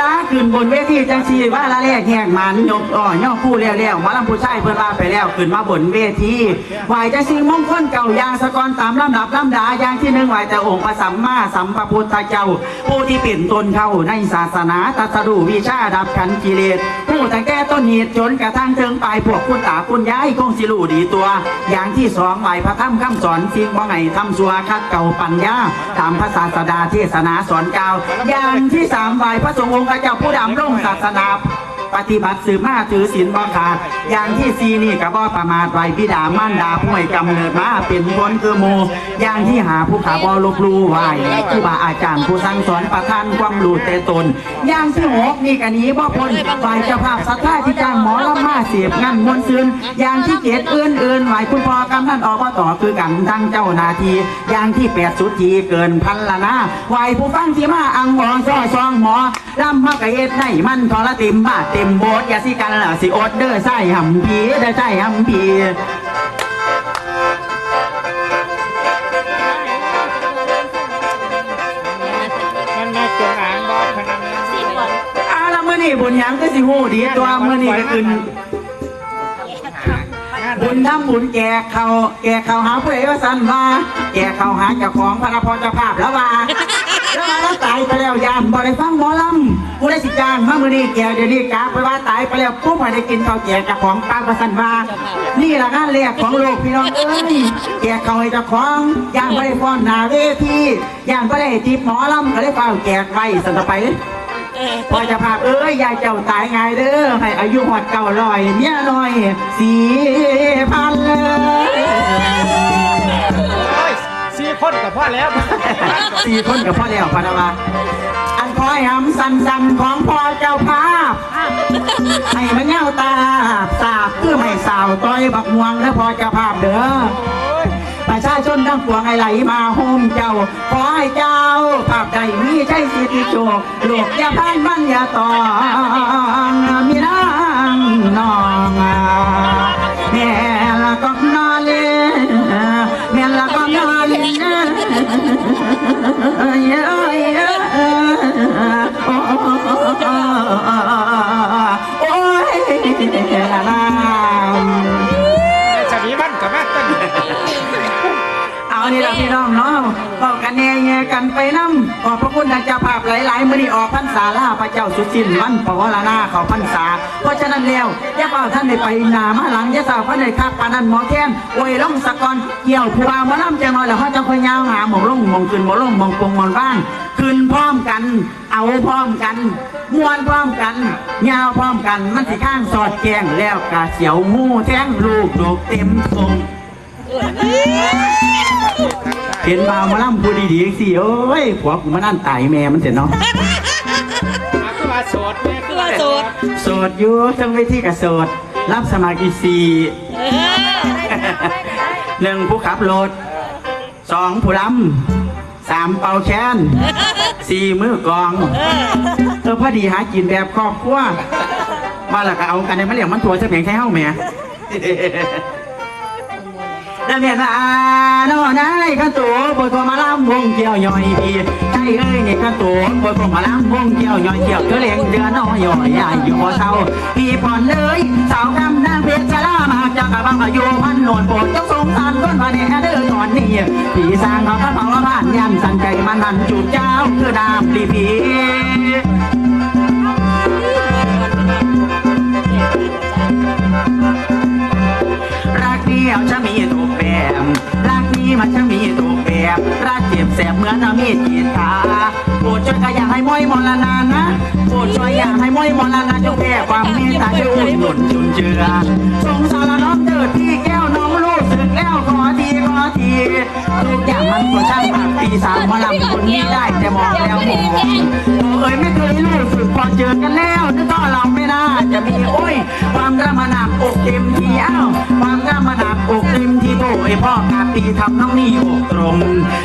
ละขึ้นบนเวทีจังสีว่าละแรกแหกมันยกอ่อย่อคู่เลี้ยวๆมาลำผู้ชายเพิ่นว่าไปแล้วขึ้นมาบนเวทีไหวจังสีมงคลเก่ายางสะกอนตามลำดับลำดาอย่างที่หนึ่งไหวแต่องค์พระสัมมาสัมพุทธเจ้า ผู้ที่เป็นตนเข้าในศาสนาตัสรู้วิชาดับขันกิเลสผู้ตั้งแต่ต้นเหตุจนกระทั่งถึงปลายพวกคุณตาคุณยายคงสิรูดีตัว อย่างที่สองไหวพระธรรมคำสอนสิ่งบ่ไงทำสัวคัดเก่าปัญญาตามพระศาสดาเทศนาสอนเก่าอย่างที่สามไหวพระสงฆ์องค์เจ้าผู้ดำรงศาสนาปฏิบัติสืบมาถือศีลบ่ขาดอย่างที่สีนี่กับบ่ประมาทไหวบิดามารดาผู้ให้กำเนิดมาเป็นคนคือหมูอย่างที่หาผู้ขาบ่ลบลู่ไหวครูบาอาจารย์ผู้สั่งสอนประทานความรู้แต่ตน อย่างที่หกนี่กันนี้บ่พ้นฝ่ายเจ้าภาพศรัทธาที่จ้างหมอลำมาเสียบงานมวลซืนอย่างที่เจ็ดเอื้นเอื้นไหวคุณพ่อกำนันออกต่อคือกันทั้งเจ้านาทีอย่างที่แปดสุดทีเกินพันละนะไหวผู้ฟังที่มาอังหมอซ้อซ หมอลำมากะเอ็ดในมันทรติมบาดเต็มโบสอย่าสิกันล่ะสิอดเด้อใส่หำพีเด้อใส่หำพีมันน่จงอางบอกขนาดนั้นสิบวันอาละมื้อนี้บุญยังก็สิฮู้ดีตัวมื้อนี้ก็คือบุญทำบุญแก่เขาแก่เขาหาผู้ใดว่าสันว่าแก่เขาหาเจ้าของพระพรเจ้าภาพแล้วว่า ว่าแล้วตายไปแล้วยามบ่ได้ฟังหมอลำผู้ได้สิจ้างมามื้อนี้แก่เดี๋ยวนี้กาไปว่าตายไปแล้วปุ๊บบ่ได้กินข้าวแก่เจ้าของป้าว่าสั่นว่า นี่ล่ะงานแรกของโลกพี่น้องเอ้ยแก่เขาให้เจ้าของย่างบ่ได้ฟ้อนหน้าเวทีย่างบ่ได้จีบหมอลำก็ได้เฝ้าแจกไว้สั่นต่อไปเออพอจะพาเอ้ยยายเจ้าตายไงายเด้อให้อายุหอดเก่าลอยเนี่ยลอยสี่พันเลยโอ้ยสี่ คนกับพ่อแล้ว สี่คนกับพ่อแล้วพะนาวาอันคอยหำสันสันๆของพ่อเจ้าภาพให้มันเงาตาสาบคือไม่สาวต้อยบักม่วงและพ่อเจ้าภาพเด้อประชาชนทั้งปวงให้ไหลมาโฮมเจ้า ขอให้เจ้าภาพใดมีใช่สิทธิโชคโลกอย่าพันมันอย่าตอ กันแน่แง่กันไปน้ำขอบพระคุณทางเจ้าภาพหลายๆมื้อนี้ออกพรรษาล่าพระเจ้าสุจินต์วันปวารณาเขาพรรษา เพราะฉะนั้นแล้วย่าเป่าท่านได้ไปนามาหลังย่าสาวพันได้คักปานนั้นหมอแค้นโอ้ยลงสะกอนเกี่ยวผู้ว่ามาล่ำจังน่อยแล้วเขาจะคอยยาวหาหมองลงหมองขึ้นหมองลงหมองปงหมองบ้างขึ้นพร้อมกัน เอาพร้อมกันมวนพร้อมกันยาวพร้อมกันมันสิข้างสอดแกงแล้วกะเสียวงูแทงลูกดกเต็มทรง เห็นบ่าวมาล่ำพูดดีๆสิโอ้ยผัวกูมานั่นตายแม่มันเสร็จเนาะอาคือว่าโสดแม่คือว่าโสดโสดอยู่ทั้งเวทีกับโสด รับสมัครอีกสี่เออหนึ่งผู้ขับรถสองผู้ล้ำสามเป่าแคนสี่มือกลอง เออพอดีหากินแบบครอบครัวมาและก็เอากันในมะเรียงมันตัวจะเพียงแค่เฮ้าแหม่ นั่นเนี่ยนะโน่นายขันตัวบนตัวมาล้ำวงเกี่ยวย่อยพี่ใช่เอ้ยนี่ขันตัวบนตัวมาล้ำวงเกี่ยวย่อยเกี่ยวเธอเลี้ยงเดือนน้อยย่อยใหญ่อยู่บ่เศร้าพี่ผ่อนเลยสาวคำนางเพชรชะลามาจากกะบังอายุพันโนนโปรดจงสงสารคนมาแน่เด้อก่อนนี่พี่สร้างเขาพระเผาผ่านยันสั่นใจมันหันจูบเจ้าคือดาบลีพี กนี้มันจะมีทุกแบบรักเจ็บแสบเหมือนเอามีดกรีตาโปรดช่วยก็อยากให้มวยมรณานะโปรดช่วยอยากให้มวยมรณาจงแก้ความเมตตาช่วยอุดหนุนจุนเจือสงสารน้องเดิดที่แก้วน้องรู้สึกแล้วขอทีขอทีทุกอย่างมันก็ช่าง มีสามมาลำคนนี้ได้แต่มองแล้วมองเอ้ยไม่เคยรู้สึกพอเจอกันแล้วนึกว่าเราไม่น่าจะมีโอ้ย ความระมนาบอกเต็มที่อ้าวความระมนาบอกเต็มที่โตไอพ่อกาปีทำน้องนี่อกตรง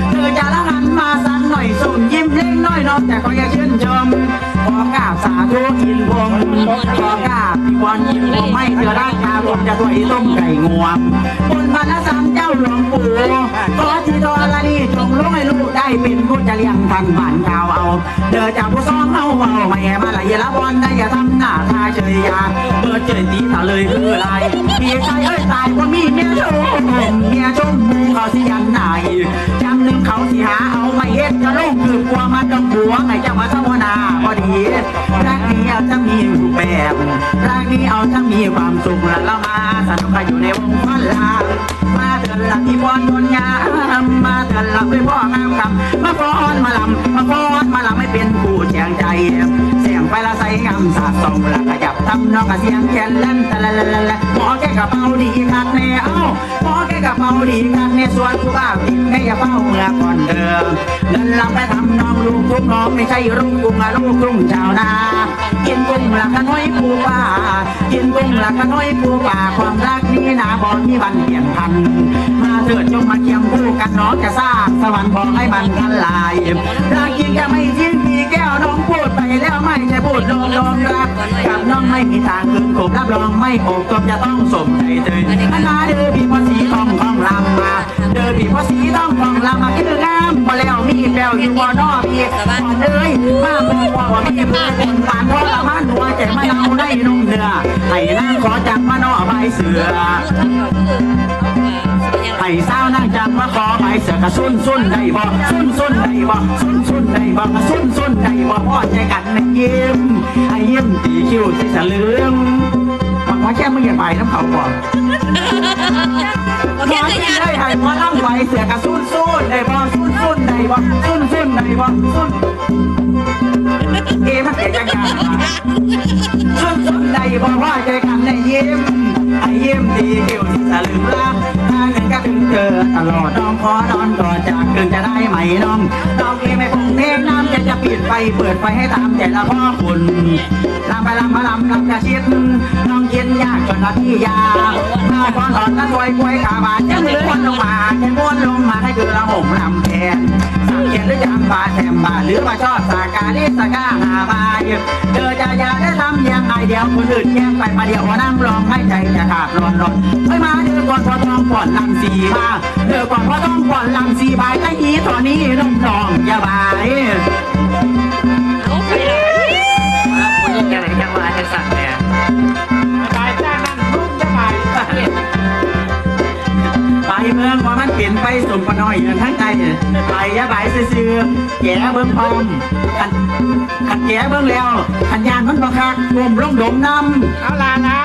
เธอจะละหันมาสันหน่อยส่งยิ้มเล็กน้อยน้องแต่ก็ยังชื่นชมขอกราบสาธุอินพงขอกราบพี่บอลอินพงไม่เจอร่างกายผมจะถอยต้มไก่งวงบนบรรณสามเจ้าหลวงปู่ขอที่ทอละนี่จง รู้ให้ลูกได้เป็นผู้จะเลี้ยงทันบ้านข่าวเอา เดินจากผู้ซ้อมเอาเอาแม่มาไหลยละบอลได้อย่าทำหน้าทาเฉยยาเปิดเจยตีถ้าเลยคืออะไรพี่ชายเอ้ยตายว่ามีเมียชมเมียชมมูเขาสิยันไหนจำหนึ่งเขาสิหาเอาไม่เฮ็ดจะลงคือกลัวมันต้องหัวไงจะมาสวนาพอดีรักนี้เอาจะมีรูปแบบรักนี้เอาจะมีความสุขและละมาสนุกกันอยู่ในวงฟันลา มาเถิดละที่บอลคนงามมาเถิดละไปพ่องามคำมาฟ้อนมาลำมาฟ้อนมาลำไม่เป็นผู้เชียงใจเสียงไปละใส่งามสาดส่องละขยับทำนองกับเสียงแคนเล่นแต่ละละละละหมอแกกระเป๋าดีคักแน่เอ้าหมอแกกระเป๋าดีคักแน่ส่วนผู้บ่าติดแม่อย่าเฝ้าเมื่อก่อนเดิมเดินลำไปทำนองลูกทุกน้องไม่ใช่รุ่งกุ้งอะลูกกุ้งชาวนากินกุ้งละขน้อยปูป่ากินกุ้งละขน้อยปูป่าความรักนี้นาบอลที่วันเปลี่ยนพัน เถิดจงมาเคียงคู่กันน้องจะสร้างสวรรค์บอกให้มันทันลายรักจริงจะไม่ทิ้งพี่แก้วน้องพูดไปแล้วไม่ใช่พูดลมลมรักกับน้องไม่มีทางคืนขบรับรองไม่โอบตบจะต้องสมใจเธออันนาเด้อพี่พอสีทองทองลำมาเด้อพี่พอสีทองทองลำมาคืองามพอแล้วมีแปวอยู่บ่อนอพี่ก่อนเอ้ยมาบอกว่ามีเพื่อนคนผ่านเพรมันหัวใจมาเอาได้นมเนื้อให้นางขอจับมานอใบเสือ อ้สาวนั่งจับมาขอใบเสือกระสุนสุนได้บ่สุนสุนได้บ่สุนสุนได้บ่กระสุนสุนได้บ่พอใจกันในยิ้มไอ้ยิ้มตีคิ้วใส่สลืมมันว่าแค่มึงอย่าไปน้ำเขาบ่โอหมอขที่ยันได้ให้หมอนั่งใบเสือกระสุนสุนได้บ่สุนสุนได้บ่สุนสุนได้บ่สุนเอ๊ะมันเกิดจากการสุนสุนได้บ่พอใจกันนะยิ้มไอ้ยิ้มตีคิ้วใส่สลืมละทาง ขอนอนก่อนจากคืนจะได้ไหมน้องน้อง ดไฟเปิดไฟให้ตามแต่ละพ่อคุณลำไปลำมาลำลำกระชิดน้องเย็นยากจนนาที่ยาน้องพอนอ่อนนั้นถวยกล้วยขาบานจะมือวนลงมาจะม้วนลงมาให้คือละหงลำแทนสังเกตหรือจำบาแถมบาหรือว่าชอบสากาลิสกาหาบาเจอจะอยาได้ทำยังไงเดียวคนอื่นแย่งไปมาเดียวนั่งร้องให้ใจจะขาดร้อนร้อนเฮ้ยมาเดือก่อนพอทองก่อนลำสีมาเดือก่อนพอทองก่อนลำสีบายไอ้อีตอนนี้น้องน้องอย่าบาย จะไหนจะมาจะสั่งเนี่ยบายจ้านั่นลุกจะไปไปเมืองว่ามันเปลี่ยนไปสมปน้อยทั้งใจไปย่าบซื้อแก่เบิ่งพร้อมขันขันแก่เบิ่งแล้วขันยานมันบังคักกลมลงดมน้ำเอาลานะ